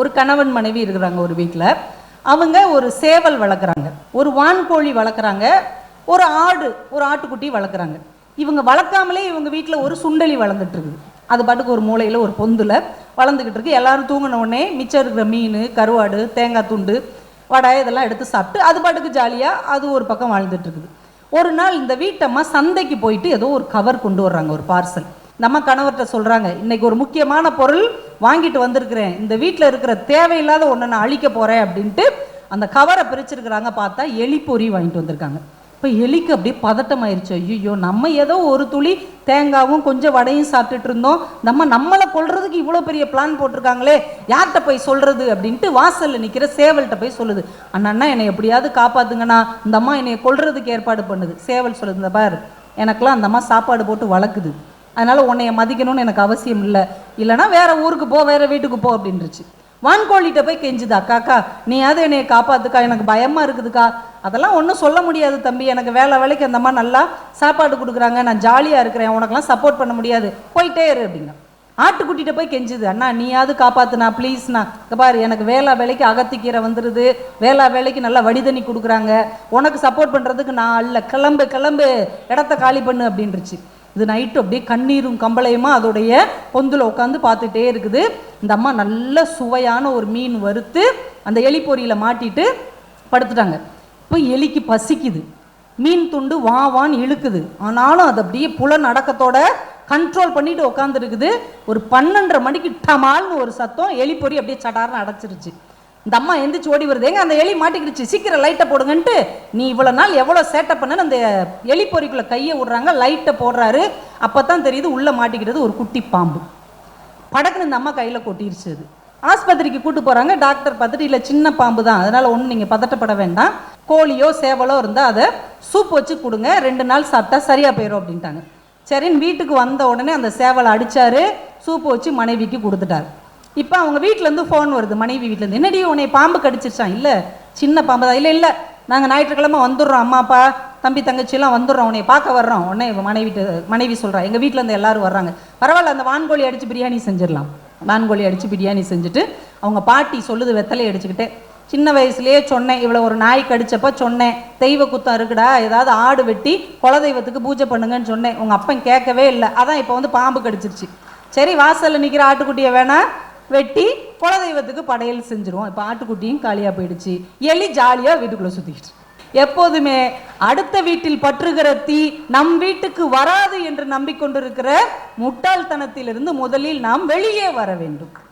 ஒரு கணவன் மனைவி இருக்கிறாங்க ஒரு வீட்டில் அவங்க ஒரு சேவல் வளர்க்குறாங்க. ஒரு வான்கோழி வளர்க்குறாங்க. ஒரு ஆடு ஒரு ஆட்டுக்குட்டி வளர்க்குறாங்க. இவங்க வளர்க்காமலே இவங்க வீட்டில் ஒரு சுண்டலி வளர்ந்துட்டுருக்குது. அது பாட்டுக்கு ஒரு மூலையில் ஒரு பொந்தில் வளர்ந்துக்கிட்டு இருக்கு எல்லாரும் தூங்கின உடனே மிச்சம் இருக்கிற மீன் கருவாடு தேங்காய் துண்டு வடை இதெல்லாம் எடுத்து சாப்பிட்டு அது பாட்டுக்கு ஜாலியாக அது ஒரு பக்கம் வாழ்ந்துட்டுருக்குது. ஒரு நாள் இந்த வீட்டம்மா சந்தைக்கு போயிட்டு ஏதோ ஒரு கவர் கொண்டு வர்றாங்க ஒரு பார்சல் நம்ம கணவர்கிட்ட சொல்கிறாங்க இன்றைக்கி ஒரு முக்கியமான பொருள் வாங்கிட்டு வந்திருக்கிறேன். இந்த வீட்டில் இருக்கிற தேவையில்லாத ஒன்று நான் அழிக்க போகிறேன் அப்படின்ட்டு அந்த கவரை பிரிச்சிருக்கிறாங்க பார்த்தா எலிப்பொறி வாங்கிட்டு வந்திருக்காங்க. இப்போ எலிக்கு அப்படியே பதட்டம் ஆயிடுச்சு ஐயோ நம்ம ஏதோ ஒரு துளி தேங்காவும் கொஞ்சம் வடையும் சாப்பிட்டுட்டு இருந்தோம். நம்ம நம்மளை கொள்றதுக்கு இவ்வளோ பெரிய பிளான் போட்டிருக்காங்களே யார்கிட்ட போய் சொல்றது அப்படின்ட்டு வாசலில் நிற்கிற சேவல்கிட்ட போய் சொல்லுது. அண்ணா என்னை எப்படியாவது காப்பாத்துங்கண்ணா. இந்த அம்மா என்னை கொல்றதுக்கு ஏற்பாடு பண்ணுது. சேவல் சொல்லுது இந்த பார் எனக்கெல்லாம் அந்த அம்மா சாப்பாடு போட்டு வளர்க்குது. அதனால் உன்னைய மதிக்கணும்னு எனக்கு அவசியம் இல்லை. இல்லைன்னா வேற ஊருக்கு போ வேற வீட்டுக்கு போ அப்படின்றுச்சு. வான்கோழிகிட்ட போய் கெஞ்சுது அக்காக்கா நீயாவது என்னைய காப்பாத்துக்கா எனக்கு பயமாக இருக்குதுக்கா. அதெல்லாம் ஒன்றும் சொல்ல முடியாது தம்பி. எனக்கு வேலை வேலைக்கு அந்த மாதிரி நல்லா சாப்பாடு கொடுக்குறாங்க. நான் ஜாலியாக இருக்கிறேன். உனக்கெல்லாம் சப்போர்ட் பண்ண முடியாது. போயிட்டே இரு அப்படிங்க ஆட்டுக்குட்டிகிட்ட போய் கெஞ்சுது அண்ணா நீயாவது காப்பாத்துனா ப்ளீஸ்ண்ணா பாரு எனக்கு வேளா வேலைக்கு அகத்திக்கீரை வந்துடுது வேளா வேலைக்கு நல்லா வடிதண்ணி கொடுக்குறாங்க. உனக்கு சப்போர்ட் பண்ணுறதுக்கு நான் அல்ல கிளம்பு கிளம்பு. இடத்த காலி பண்ணு அப்படின்றச்சு. இது நைட்டு அப்படியே கண்ணீரும் கம்பளையுமா அதோடைய பொந்தில் உட்காந்து பார்த்துட்டே இருக்குது. இந்த அம்மா நல்ல சுவையான ஒரு மீன் வறுத்து அந்த எலி பொரியில் மாட்டிட்டு படுத்துட்டாங்க. இப்போ எலிக்கு பசிக்குது. மீன் துண்டு வா வான்னு இழுக்குது. ஆனாலும் அது அப்படியே புல நடக்கத்தோட கண்ட்ரோல் பண்ணிட்டு உட்காந்துருக்குது ஒரு பன்னெண்டரை மணிக்கு டமால்னு ஒரு சத்தம் எலி பொறி அப்படியே சடார்னு அடைச்சிருச்சு. இந்த அம்மா எந்திரிச்சு ஓடி வருது. எங்க அந்த எலி மாட்டிக்கிடுச்சு. சீக்கிரம் லைட்டை போடுங்கன்ட்டு. நீ இவ்வளோ நாள் எவ்வளோ சேட்டை பண்ணன்னு அந்த எலி பொறிக்குள்ள கையை விடுறாங்க. லைட்டை போடுறாரு. அப்போ தான் தெரியுது உள்ளே மாட்டிக்கிட்டது ஒரு குட்டி பாம்பு. படக்குன்னு இந்த அம்மா கையில் கொட்டிருச்சு அது. ஆஸ்பத்திரிக்கு கூட்டு போகிறாங்க டாக்டர் பார்த்துட்டு இல்லை சின்ன பாம்பு தான் அதனால் ஒன்றும் நீங்கள் பதட்டப்பட வேண்டாம். கோழியோ சேவலோ இருந்தால் அதை சூப் வச்சு கொடுங்க. ரெண்டு நாள் சாப்பிட்டா சரியாக போயிடும் அப்படின்ட்டாங்க. சரின்னு வீட்டுக்கு வந்த உடனே அந்த சேவலை அடிச்சாரு. சூப்பு வச்சு மனைவிக்கு கொடுத்துட்டாரு. இப்போ அவங்க வீட்டிலேருந்து ஃபோன் வருது. மனைவி வீட்டிலேருந்து என்னடி உன்னை பாம்பு கடிச்சிருச்சான் இல்லை. சின்ன பாம்பு தான். இல்லை இல்லை. நாங்கள் ஞாயிற்றுக்கிழமை வந்துடுறோம். அம்மா அப்பா தம்பி தங்கச்சியெல்லாம் வந்துடுறோம். உன்னை பார்க்க வர்றோம். உடனே மனைவி மனைவி சொல்கிறா எங்கள் வீட்டிலேருந்து எல்லாரும் வர்றாங்க. பரவாயில்ல அந்த வான்கோழி அடித்து பிரியாணி செஞ்சிடலாம். வான்கோழி அடித்து பிரியாணி செஞ்சுட்டு அவங்க பாட்டி சொல்லுது வெத்தலை அடிச்சுக்கிட்டே. சின்ன வயசுலேயே சொன்னேன் இவ்வளோ ஒரு நாய் கடித்தப்போ சொன்னேன். தெய்வ குத்தம் இருக்குடா. ஏதாவது ஆடு வெட்டி குலதெய்வத்துக்கு பூஜை பண்ணுங்கன்னு சொன்னேன். உங்கள் அப்பன் கேட்கவே இல்லை. அதான் இப்போ வந்து பாம்பு கடிச்சிருச்சு. சரி வாசலில் நிற்கிற ஆட்டுக்குட்டியை வேணால் வெட்டி குலதெய்வத்துக்கு படையல் செஞ்சுருவோம். இப்போ ஆட்டுக்குட்டியும் காலியாக போயிடுச்சு. எலி ஜாலியாக வீட்டுக்குள்ளே சுற்றிக்கிட்டு எப்போதுமே அடுத்த வீட்டில் பற்றுகிற தீ நம் வீட்டுக்கு வராது என்று நம்பிக்கொண்டிருக்கிற முட்டாள்தனத்திலிருந்து முதலில் நாம் வெளியே வர வேண்டும்.